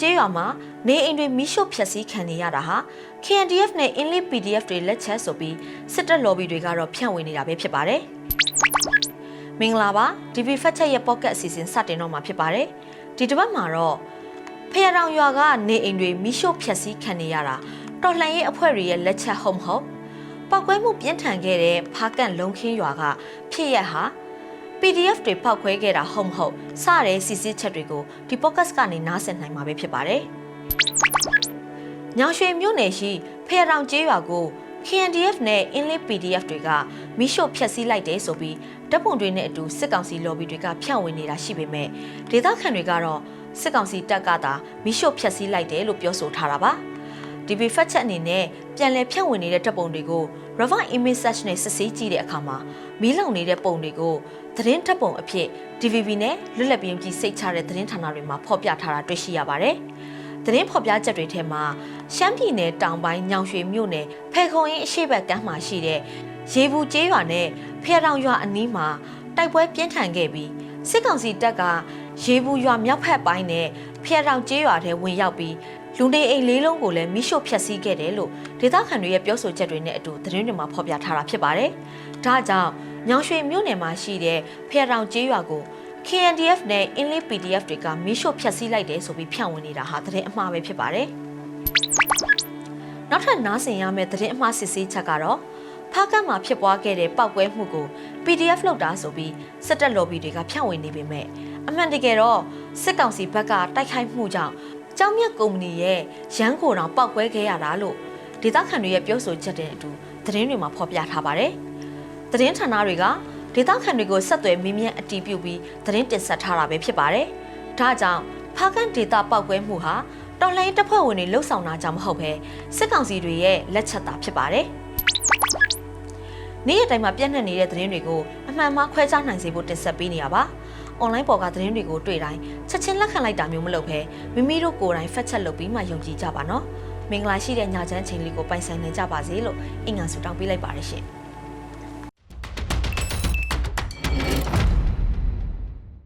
ကျေးရွာမှာနေအိမ်တွေမိရှုဖျက်ဆီးခံနေရတာဟာ KNDF နဲ့ Inlit PDF တွေလက်ချက်ဆိုပြီးစစ်တပ် lobby တွေကတော့ဖြန့်ဝေနေတာပဲဖြစ်ပါတယ်။မင်္ဂလာပါ DV ဖက်ချက်ရဲ့ pocket အစီအစဉ်စတင်တော့မှာဖြစ်ပါတယ်။ဒီတစ်ပတ်မှာတော့ဖရတောင်ရွာကနေအိမ်တွေမိရှုဖျက်ဆီးခံနေရတာတော်လှန်ရေးအဖွဲ့တွေရဲ့လက်ချက်ဟုတ်မဟုတ်ပောက်ကွဲမှုပြင်းထန်ခဲ့တဲ့ဖားကန့်လုံခင်းရွာကဖြစ်ရက်ဟာ PDF တွေပောက်ခွဲခဲ့တာဟုတ်မဟုတ်စတဲ့စစ်စစ်ချက်တွေကိုဒီ podcast ကနေနားဆင်နိုင်မှာပဲဖြစ်ပါတယ်။ညောင်ရွှေမြို့နယ်ရှိဖရတောင်ကျေးရွာကို KNDF နဲ့ Inlet PDF တွေကမိရှုဖျက်ဆီးလိုက်တယ်ဆိုပြီးတပ်ပုံတွေနဲ့အတူစစ်ကောင်စီ lobby တွေကဖြန့်ဝေနေတာရှိပေမဲ့ဒေသခံတွေကတော့စစ်ကောင်စီတပ်ကသာမိရှုဖျက်ဆီးလိုက်တယ်လို့ပြောဆိုထားတာပါ။ DB Fact Check အနေနဲ့ပြန်လည်ဖြန့်ဝေနေတဲ့တပ်ပုံတွေကို Reverse Image Search နဲ့စစ်ဆေးကြည့်တဲ့အခါမှာမီးလောင်နေတဲ့ပုံတွေကိုသတင်းတပ်ပုံအဖြစ် DVB နဲ့လွတ်လပ်ပြင်ကြီးစိတ်ချတဲ့သတင်းဌာနတွေမှာဖော်ပြထားတာတွေ့ရှိရပါတယ်။သတင်းဖော်ပြချက်တွေထဲမှာရှမ်းပြည်နယ်တောင်ပိုင်းညောင်ရွှေမြို့နယ်ဖဲခုံအင်းအရှိတ်ဘက်ကမ်းမှာရှိတဲ့ရေဘူးကျေးရွာနဲ့ဖျာတောင်ရွာအနီးမှာတိုက်ပွဲပြင်းထန်ခဲ့ပြီးစစ်ကောင်စီတပ်ကရေဘူးရွာမြောက်ဖက်ပိုင်းနဲ့ဖျာတောင်ကျေးရွာထဲဝင်ရောက်ပြီး လူနေအိမ်လေးလုံးကိုလည်းမိရှို့ဖျက်ဆီးခဲ့တယ်လို့ဒေသခံတွေရဲ့ပြောဆိုချက်တွေနဲ့အတူသတင်းတွေမှာဖော်ပြထားတာဖြစ်ပါတယ်။ဒါကြောင့်ညောင်ရွှေမြို့နယ်မှာရှိတဲ့ဖျာတောင်ကျေးရွာကို KNDF နဲ့ Inlit PDF တွေကမိရှို့ဖျက်ဆီးလိုက်တယ်ဆိုပြီးဖြန့်ဝေနေတာဟာသတင်းအမှားပဲဖြစ်ပါတယ်။နောက်ထပ်နားဆင်ရမယ့်သတင်းအမှားစစ်ဆေးချက်ကတော့ဖားကတ်မှာဖြစ်ပွားခဲ့တဲ့ပောက်ကွဲမှုကို PDF လောက်တာဆိုပြီးစစ်တပ် lobby တွေကဖြန့်ဝေနေပေမဲ့အမှန်တကယ်တော့စစ်ကောင်စီဘက်ကတိုက်ခိုက်မှုကြောင့် ကျောင်းမြတ်ကုမ္ပဏီရဲ့ရန်ကိုတောင်ပောက်ကွဲခဲ့ရတာလို့ဒေသခံတွေရဲ့ပြောဆိုချက်တဲ့အတူသတင်းတွေမှာဖော်ပြထားပါတယ်။သတင်းဌာနတွေကဒေသခံတွေကိုဆက်သွယ်မင်းမြန်းအတီးပြုတ်ပြီးသတင်းတင်ဆက်ထားတာပဲဖြစ်ပါတယ်။ဒါကြောင့်ဖားကန်ဒေတာပောက်ကွဲမှုဟာတော်လှန်ရေးတပ်ဖွဲ့ဝင်တွေလှုပ်ဆောင်တာကြောင့်မဟုတ်ဘဲစစ်ကောင်စီတွေရဲ့လက်ချက်သာဖြစ်ပါတယ်။နေ့ရက်တိုင်းမှာပြန့်နှံ့နေတဲ့သတင်းတွေကိုအမှန်မှခွဲခြားနိုင်စေဖို့တင်ဆက်ပေးနေရပါ။ online ပေါ်ကသတင်းတွေကိုတွေ့တိုင်းချက်ချင်းလက်ခံလိုက်တာမျိုးမလုပ်ဘဲမိမိတို့ကိုယ်တိုင်ဖက်ချက်လုပ်ပြီးမှယုံကြည်ကြပါနော်။မင်္ဂလာရှိတဲ့ညချမ်းချိန်လေးကိုပိုင်ဆိုင်နိုင်ကြပါစေလို့အင်္ဂါဆုတောင်းပေးလိုက်ပါရရှင်။